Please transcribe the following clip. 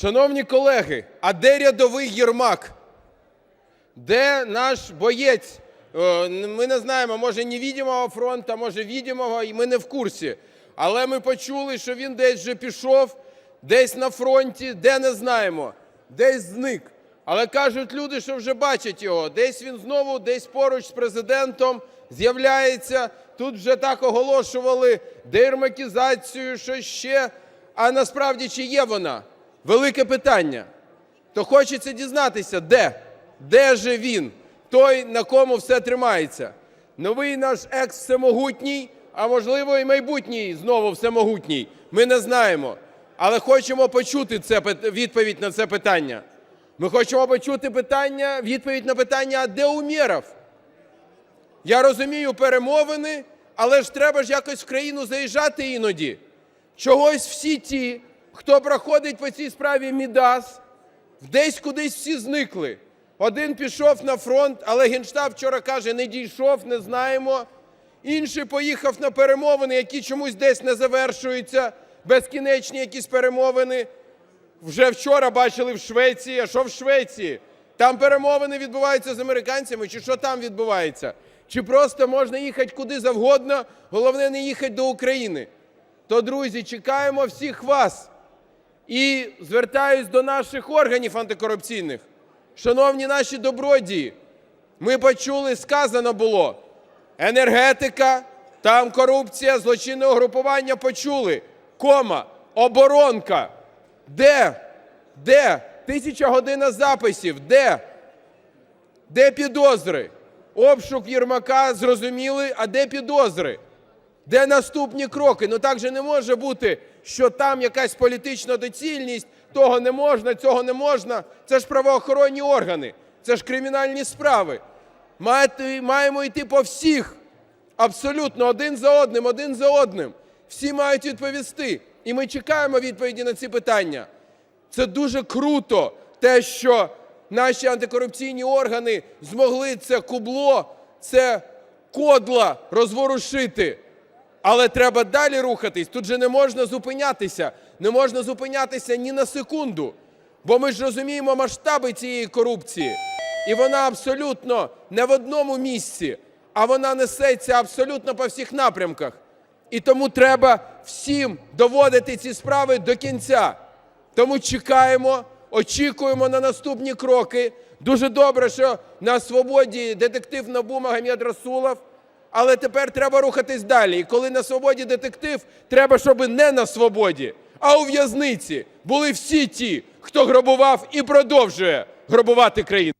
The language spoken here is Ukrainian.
Шановні колеги, а де рядовий Єрмак? Де наш боєць? Е, Ми не знаємо, може невидимого фронту, може відомого, і ми не в курсі. Але ми почули, що він десь вже пішов, десь на фронті, де не знаємо, десь зник. Але кажуть люди, що вже бачать його. Десь він знову, десь поруч з президентом з'являється. Тут вже так оголошували деірмакізацію, що ще. А насправді чи є вона? Велике питання. То хочеться дізнатися, де? Де же він? Той, на кому все тримається. Новий наш екс-всемогутній, а можливо і майбутній знову всемогутній. Ми не знаємо. Але хочемо почути це, відповідь на це питання. Ми хочемо почути питання, відповідь на питання, а де Умєров? Я розумію перемовини, але ж треба ж якось в країну заїжджати іноді. Чогось всі ті, хто проходить по цій справі Мідас, десь кудись всі зникли. Один пішов на фронт, але Генштаб вчора каже, не дійшов, не знаємо. Інший поїхав на перемовини, які чомусь десь не завершуються, безкінечні якісь перемовини. Вже вчора бачили в Швеції. А що в Швеції? Там перемовини відбуваються з американцями, чи що там відбувається? Чи просто можна їхати куди завгодно, головне не їхати до України. То, друзі, чекаємо всіх вас. І звертаюсь до наших органів антикорупційних. Шановні наші добродії, ми почули, сказано було, енергетика, там корупція, злочинне угрупування почули. Кома, оборонка. Де? Де? Тисяча година записів. Де? Де підозри? Обшук Єрмака зрозуміли, а де підозри? Де наступні кроки? Ну так же не може бути, що там якась політична доцільність, того не можна, цього не можна. Це ж правоохоронні органи, це ж кримінальні справи. Маємо йти по всіх, абсолютно один за одним, один за одним. Всі мають відповісти. І ми чекаємо відповіді на ці питання. Це дуже круто, те, що наші антикорупційні органи змогли це кубло, це кодла розворушити. Але треба далі рухатись. Тут же не можна зупинятися. Не можна зупинятися ні на секунду. Бо ми ж розуміємо масштаби цієї корупції. І вона абсолютно не в одному місці, а вона несеться абсолютно по всіх напрямках. І тому треба всім доводити ці справи до кінця. Тому чекаємо, очікуємо на наступні кроки. Дуже добре, що на свободі детектив НАБУ Магомед Расулов, але тепер треба рухатись далі. І коли на свободі детектив, треба, щоб не на свободі, а у в'язниці були всі ті, хто грабував і продовжує грабувати країну.